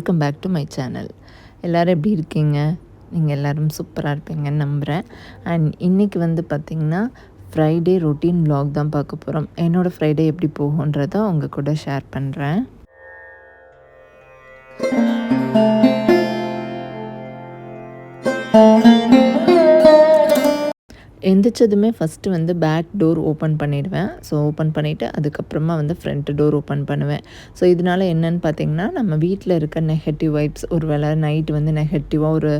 Welcome back to my channel எல்லோரும் எப்படி இருக்கீங்க? நீங்கள் எல்லோரும் சூப்பராக இருப்பீங்கன்னு நம்புகிறேன் அண்ட் இன்றைக்கி வந்து பார்த்திங்கன்னா ஃப்ரைடே ரொட்டீன் vlog தான் பார்க்க போகிறோம் என்னோடய ஃப்ரைடே எப்படி போகுன்றதை உங்கள் கூட ஷேர் பண்ணுறேன் எந்திரிச்சதுமே ஃபஸ்ட்டு வந்து பேக் டோர் ஓப்பன் பண்ணிடுவேன். ஸோ ஓப்பன் பண்ணிவிட்டு அதுக்கப்புறமா வந்து ஃப்ரண்ட் டோர் ஓப்பன் பண்ணுவேன். ஸோ இதனால் என்னென்னு பார்த்தீங்கன்னா நம்ம வீட்டில் இருக்க நெகட்டிவ் வைப்ஸ் ஒரு வேளை நைட்டு வந்து நெகட்டிவாக ஒரு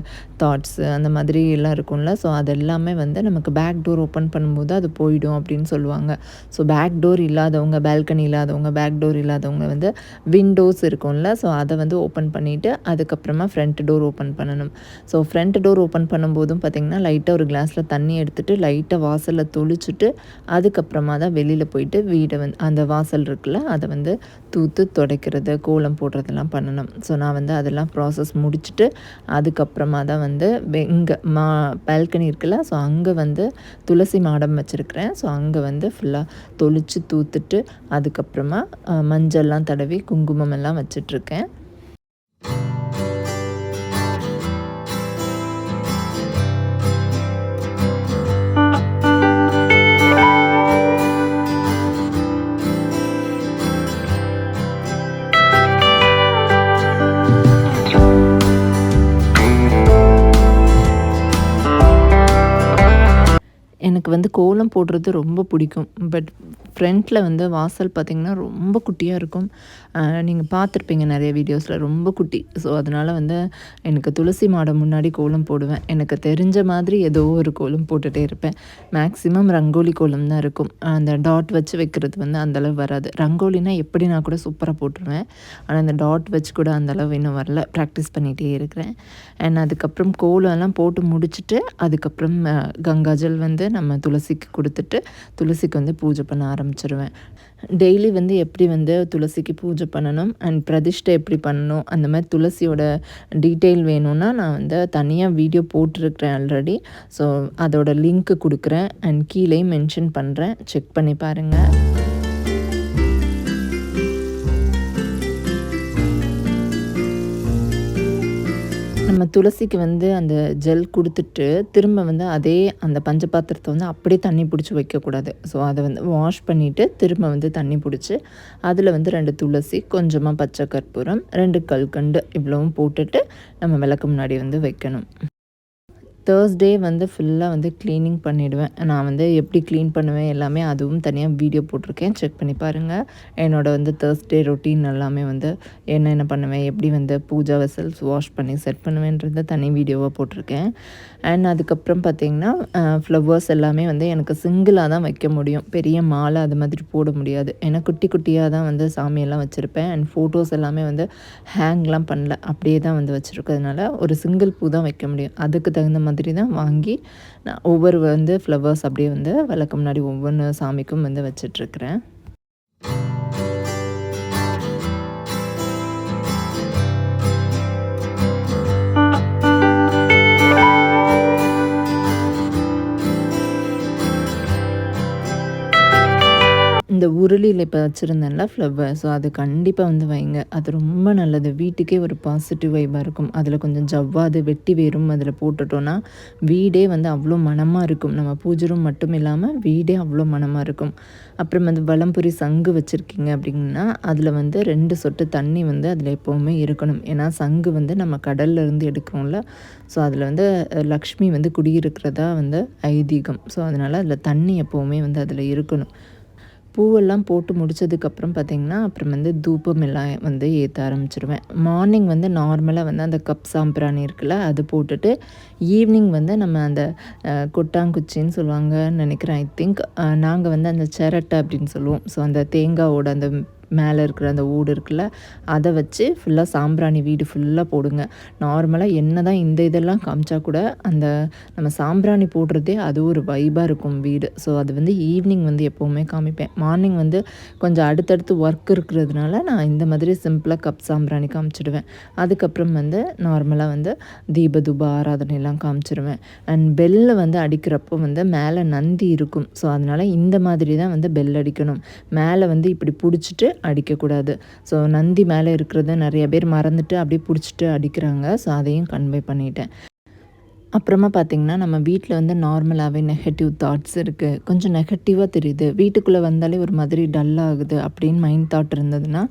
தாட்ஸு அந்த மாதிரி எல்லாம் இருக்கும்ல ஸோ அதெல்லாமே வந்து நமக்கு பேக் டோர் ஓப்பன் பண்ணும்போது அது போயிடும் அப்படின்னு சொல்லுவாங்க. ஸோ பேக் டோர் இல்லாதவங்க பால்கனி இல்லாதவங்க பேக் டோர் இல்லாதவங்க வந்து விண்டோஸ் இருக்கும்ல ஸோ அதை வந்து ஓப்பன் பண்ணிவிட்டு அதுக்கப்புறமா ஃப்ரண்ட் டோர் ஓப்பன் பண்ணணும். ஸோ ஃப்ரண்ட் டோர் ஓப்பன் பண்ணும்போதும் பார்த்திங்கன்னா லைட்டாக ஒரு கிளாஸில் தண்ணி எடுத்துகிட்டு லைட்டாக வாசலில் தொளிச்சுட்டு அதுக்கப்புறமா தான் வெளியில் போயிட்டு வீடை வந்து அந்த வாசல் இருக்குல்ல அதை வந்து தூத்து துடைக்கிறது கோலம் போடுறதெல்லாம் பண்ணணும். ஸோ நான் வந்து அதெல்லாம் ப்ராசஸ் முடிச்சுட்டு அதுக்கப்புறமா தான் வந்து இங்கே மா பால்கனி இருக்குல்ல ஸோ அங்கே வந்து துளசி மாடம் வச்சுருக்கிறேன். ஸோ அங்கே வந்து ஃபுல்லாக தொளிச்சு தூத்துட்டு அதுக்கப்புறமா மஞ்சள்லாம் தடவி குங்குமம் எல்லாம் வச்சிட்ருக்கேன். எனக்கு வந்து கோலம் போடுறது ரொம்ப பிடிக்கும். பட் ஃப்ரண்ட்டில் வந்து வாசல் பார்த்திங்கன்னா ரொம்ப குட்டியாக இருக்கும். நீங்கள் பார்த்துருப்பீங்க நிறைய வீடியோஸில் ரொம்ப குட்டி. ஸோ அதனால் வந்து எனக்கு துளசி மாடம் முன்னாடி கோலம் போடுவேன். எனக்கு தெரிஞ்ச மாதிரி ஏதோ ஒரு கோலம் போட்டுகிட்டே இருப்பேன். மேக்ஸிமம் ரங்கோலி கோலம் தான் இருக்கும். அந்த டாட் வச்சு வைக்கிறது வந்து அந்தளவு வராது. ரங்கோலினா எப்படி நான் கூட சூப்பராக போட்டுருவேன். ஆனால் அந்த டாட் வச்சு கூட அந்தளவு இன்னும் வரல. ப்ராக்டிஸ் பண்ணிகிட்டே இருக்கிறேன். அண்ட் அதுக்கப்புறம் கோலம்லாம் போட்டு முடிச்சுட்டு அதுக்கப்புறம் கங்காஜல் வந்து நம்ம துளசிக்கு கொடுத்துட்டு துளசிக்கு வந்து பூஜை பண்ண ஆரம்பிச்சிருவேன். டெய்லி வந்து எப்படி வந்து துளசிக்கு பூஜை பண்ணணும் அண்ட் பிரதிஷ்டை எப்படி பண்ணணும் அந்த மாதிரி துளசியோட டீட்டெயில் வேணும்னா நான் வந்து தனியாக வீடியோ போட்டிருக்கிறேன் ஆல்ரெடி ஸோ அதோட லிங்க்கு கொடுக்குறேன் அண்ட் கீழேயும் மென்ஷன் பண்ணுறேன் செக் பண்ணி பாருங்கள் நம்ம துளசிக்கு வந்து அந்த ஜெல் கொடுத்துட்டு திரும்ப வந்து அதே அந்த பஞ்ச பாத்திரத்தை வந்து அப்படியே தண்ணி பிடிச்சி வைக்கக்கூடாது ஸோ அதை வந்து வாஷ் பண்ணிவிட்டு திரும்ப வந்து தண்ணி பிடிச்சி அதில் வந்து ரெண்டு துளசி கொஞ்சமாக பச்சை கற்பூரம் ரெண்டு கல்கண்டு இவ்வளவும் போட்டுட்டு நம்ம விளக்கு முன்னாடி வந்து வைக்கணும். தேர்ஸ்டே வந்து ஃபுல்லாக வந்து க்ளீனிங் பண்ணிவிடுவேன் நான் வந்து எப்படி க்ளீன் பண்ணுவேன் எல்லாமே அதுவும் தனியாக வீடியோ போட்டிருக்கேன். செக் பண்ணி பாருங்கள் என்னோடய வந்து தேர்ஸ்டே ரொட்டீன் எல்லாமே வந்து என்னென்ன பண்ணுவேன் எப்படி வந்து பூஜா வெசல்ஸ் வாஷ் பண்ணி செட் பண்ணுவேன்றத தனி வீடியோவாக போட்டிருக்கேன். அண்ட் அதுக்கப்புறம் பார்த்திங்கன்னா ஃப்ளவர்ஸ் எல்லாமே வந்து எனக்கு சிங்கிளாக தான் வைக்க முடியும். பெரிய மாலை அது மாதிரி போட முடியாது. ஏன்னா குட்டி குட்டியாக தான் வந்து சாமியெல்லாம் வச்சுருப்பேன். அண்ட் ஃபோட்டோஸ் எல்லாமே வந்து ஹேங்லாம் பண்ணல. அப்படியே தான் வந்து வச்சுருக்கிறதுனால ஒரு சிங்கிள் பூ தான் வைக்க முடியும். அதுக்கு தகுந்த மாதிரி தான் வாங்கி நான் ஒவ்வொரு வந்து ஃப்ளவர்ஸ் அப்படியே வந்து விளக்கு முன்னாடி ஒவ்வொன்று சாமிக்கும் வந்து வச்சிட்ருக்கிறேன். இந்த உருளியில் இப்போ வச்சுருந்தேன்ல ஃப்ளவர் ஸோ அது கண்டிப்பாக வந்து வைங்க. அது ரொம்ப நல்லது. வீட்டுக்கே ஒரு பாசிட்டிவ் வைபாக இருக்கும். அதில் கொஞ்சம் ஜவ்வாது வெட்டி வேரும் அதில் போட்டுட்டோன்னா வீடே வந்து அவ்வளோ மனமாக இருக்கும். நம்ம பூஜை ரூம் மட்டும் இல்லாமல் வீடே அவ்வளோ மனமாக இருக்கும். அப்புறம் வந்து வளம்புரி சங்கு வச்சுருக்கீங்க அப்படின்னா அதில் வந்து ரெண்டு சொட்டு தண்ணி வந்து அதில் எப்போவுமே இருக்கணும். ஏன்னா சங்கு வந்து நம்ம கடல்ல இருந்து எடுக்கிறோம்ல ஸோ அதில் வந்து லக்ஷ்மி வந்து குடியிருக்கிறதா வந்து ஐதீகம். ஸோ அதனால் அதில் தண்ணி எப்போவுமே வந்து அதில் இருக்கணும். பூவெல்லாம் போட்டு முடித்ததுக்கப்புறம் பார்த்திங்கன்னா அப்புறம் வந்து தூபம் எல்லாம் வந்து ஏற்ற ஆரம்பிச்சிருவேன். மார்னிங் வந்து நார்மலாக வந்து அந்த கப் சாம்பிராணி இருக்குல்ல அது போட்டுட்டு ஈவினிங் வந்து நம்ம அந்த கொட்டாங்குச்சின்னு சொல்லுவாங்கன்னு நினைக்கிறேன் ஐ திங்க் நாங்கள் வந்து அந்த சிரட்டை அப்படின்னு சொல்லுவோம். ஸோ அந்த தேங்காவோட அந்த மேலே இருக்கிற அந்த ஊடு இருக்குல்ல அதை வச்சு ஃபுல்லாக சாம்பிராணி வீடு ஃபுல்லாக போடுங்க. நார்மலாக என்ன தான் இந்த இதெல்லாம் காமிச்சா கூட அந்த நம்ம சாம்பிராணி போடுறதே அது ஒரு வைபாக இருக்கும் வீடு. ஸோ அது வந்து ஈவினிங் வந்து எப்போவுமே காமிப்பேன். மார்னிங் வந்து கொஞ்சம் அடுத்தடுத்து ஒர்க் இருக்கிறதுனால நான் இந்த மாதிரி சிம்பிளாக கப் சாம்பிராணி காமிச்சிடுவேன். அதுக்கப்புறம் வந்து நார்மலாக வந்து தீப தூப ஆராதனையெல்லாம் காமிச்சிடுவேன் அண்ட் பெல்லை வந்து அடிக்கிறப்போ வந்து மேலே நந்தி இருக்கும். ஸோ அதனால் இந்த மாதிரி தான் வந்து பெல் அடிக்கணும். மேலே வந்து இப்படி பிடிச்சிட்டு அடிக்கக்கூடாது. ஸோ நந்தி மேலே இருக்கிறத நிறைய பேர் மறந்துட்டு அப்படியே பிடிச்சிட்டு அடிக்கிறாங்க. ஸோ அதையும் கன்வே பண்ணிட்டேன். அப்புறமா பார்த்திங்கன்னா நம்ம வீட்டில் வந்து நார்மலாகவே நெகட்டிவ் தாட்ஸ் இருக்குது கொஞ்சம் நெகட்டிவாக தெரியுது. வீட்டுக்குள்ளே வந்தாலே ஒரு மாதிரி டல்லாகுது அப்படின்னு மைண்ட் தாட் இருந்ததுன்னா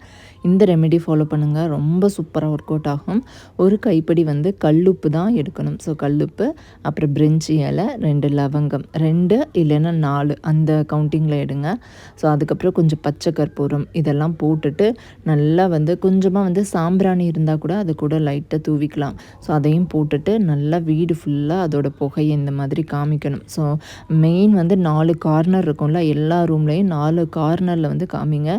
இந்த ரெமெடி ஃபாலோ பண்ணுங்கள் ரொம்ப சூப்பராக ஒர்க் அவுட் ஆகும். ஒரு கைப்படி வந்து கல்லுப்பு தான் எடுக்கணும். ஸோ கல்லுப்பு அப்புறம் பிரெஞ்சி இலை ரெண்டு லவங்கம். ரெண்டு இல்லைன்னா நாலு. அந்த கவுண்டிங்கில் எடுங்க. ஸோ அதுக்கப்புறம் கொஞ்சம் பச்சை கற்பூரம் இதெல்லாம் போட்டுட்டு நல்லா வந்து கொஞ்சமாக வந்து சாம்பிராணி இருந்தால் கூட அது கூட லைட்டாக தூவிக்கலாம். ஸோ அதையும் போட்டுட்டு நல்லா வீடு ஃபுல்லாக அதோட புகையை இந்த மாதிரி காமிக்கணும். ஸோ மெயின் வந்து நாலு கார்னர் இருக்கும்ல எல்லா ரூம்லேயும் நாலு கார்னரில் வந்து காமிங்க.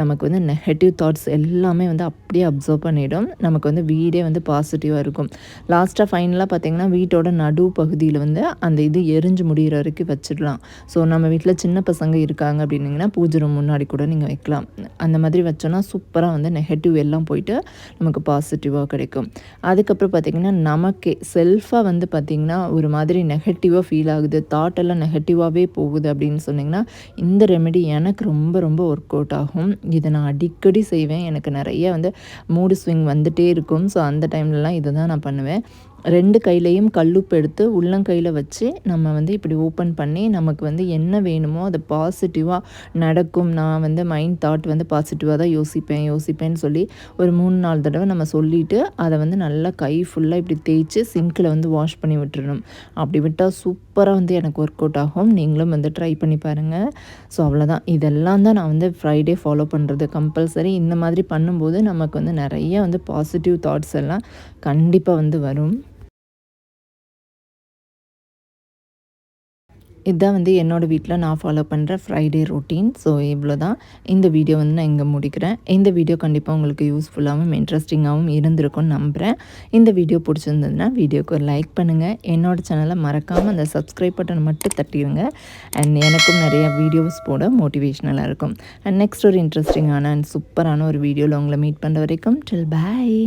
நமக்கு வந்து நெகட்டிவ் தாட்ஸ் எல்லாமே வந்து அப்படியே அப்சர்வ் பண்ணிவிடும் நமக்கு வந்து வீடே வந்து பாசிட்டிவாக இருக்கும். லாஸ்ட்டாக ஃபைனலாக பார்த்திங்கன்னா வீட்டோட நடு பகுதியில் வந்து அந்த இது எரிஞ்சு முடிகிற வரைக்கும் வச்சிடலாம். ஸோ நம்ம வீட்டில் சின்ன பசங்க இருக்காங்க அப்படின்னிங்கன்னா பூஜை ரூம் முன்னாடி கூட நீங்கள் வைக்கலாம். அந்த மாதிரி வச்சோன்னா சூப்பராக வந்து நெகட்டிவ் எல்லாம் போயிட்டு நமக்கு பாசிட்டிவாக கிடைக்கும். அதுக்கப்புறம் பார்த்திங்கன்னா நமக்கே செல்ஃபாக வந்து பார்த்திங்கன்னா ஒரு மாதிரி நெகட்டிவாக ஃபீல் ஆகுது. தாட் எல்லாம் நெகட்டிவாகவே போகுது அப்படின்னு சொன்னிங்கன்னா இந்த ரெமெடி எனக்கு ரொம்ப ரொம்ப ஒர்க் அவுட் ஆகும். இதை நான் அடிக்கடி செய்வேன். எனக்கு நிறைய வந்து மூடு ஸ்விங் வந்துகிட்டே இருக்கும். ஸோ அந்த டைம்லலாம் இதை தான் நான் பண்ணுவேன். ரெண்டு கையிலையும் கல்லுப்பு எடுத்து உள்ளங்கையில் வச்சு நம்ம வந்து இப்படி ஓப்பன் பண்ணி நமக்கு வந்து என்ன வேணுமோ அதை பாசிட்டிவாக நடக்கும். நான் வந்து மைண்ட் தாட் வந்து பாசிட்டிவாக தான் யோசிப்பேன் யோசிப்பேன்னு சொல்லி ஒரு மூணு நாலு தடவை நம்ம சொல்லிவிட்டு அதை வந்து நல்லா கை ஃபுல்லாக இப்படி தேய்ச்சி சிங்கில் வந்து வாஷ் பண்ணி விட்டுறணும். அப்படி விட்டால் சூப்பராக வந்து எனக்கு ஒர்க் அவுட் ஆகும். நீங்களும் வந்து ட்ரை பண்ணி பாருங்கள் ஸோ அவ்வளோதான் இதெல்லாம் தான் நான் வந்து ஃப்ரைடே ஃபாலோ பண்ணுறது கம்பல்சரி இந்த மாதிரி பண்ணும்போது நமக்கு வந்து நிறைய வந்து பாசிட்டிவ் தாட்ஸ் எல்லாம் கண்டிப்பாக வந்து வரும். இதுதான் வந்து என்னோடய வீட்டில் நான் ஃபாலோ பண்ணுற ஃப்ரைடே ரொட்டீன் ஸோ இவ்வளோ தான் இந்த வீடியோ வந்து நான் இங்கே முடிக்கிறேன். இந்த வீடியோ கண்டிப்பாக உங்களுக்கு யூஸ்ஃபுல்லாகவும் இன்ட்ரெஸ்டிங்காகவும் இருந்திருக்கும்னு நம்புகிறேன் இந்த வீடியோ பிடிச்சிருந்ததுன்னா வீடியோக்கு ஒரு லைக் பண்ணுங்கள் என்னோடய சேனலை மறக்காமல் அந்த சப்ஸ்கிரைப் பட்டன் மட்டும் தட்டிடுங்க. அண்ட் எனக்கும் நிறைய வீடியோஸ் போட மோட்டிவேஷ்னலாக இருக்கும். அண்ட் நெக்ஸ்ட் ஒரு இன்ட்ரெஸ்டிங்கான அண்ட் சூப்பரான ஒரு வீடியோவில் உங்களை மீட் பண்ணுற வரைக்கும் டில் பாய்